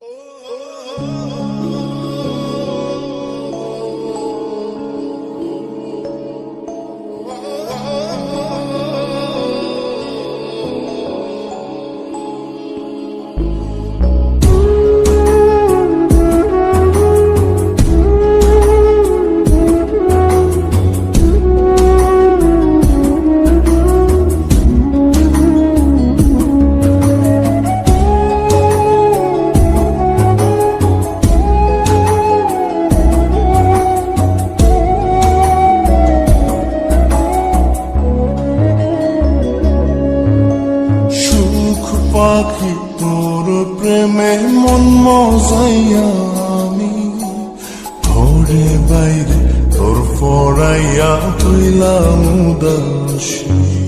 oh. oh, oh, oh পাখি তোর প্রেমে মন আমি। ঘরে বাইরে তোর ফরাইয়া তুইলাম উদাসী।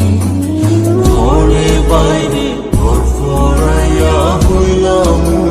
ঘরে বাইরে ঘর ফরাইয়া হইলাম।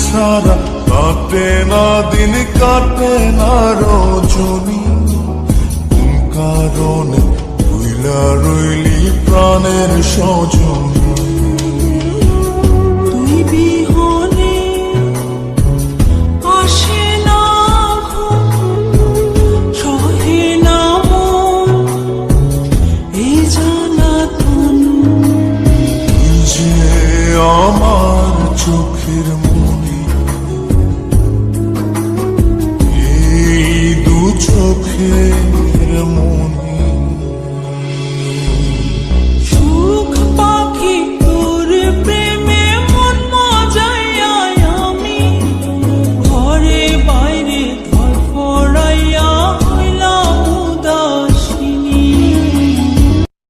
ছাড়া কাটে না দিন কাটে না রজনী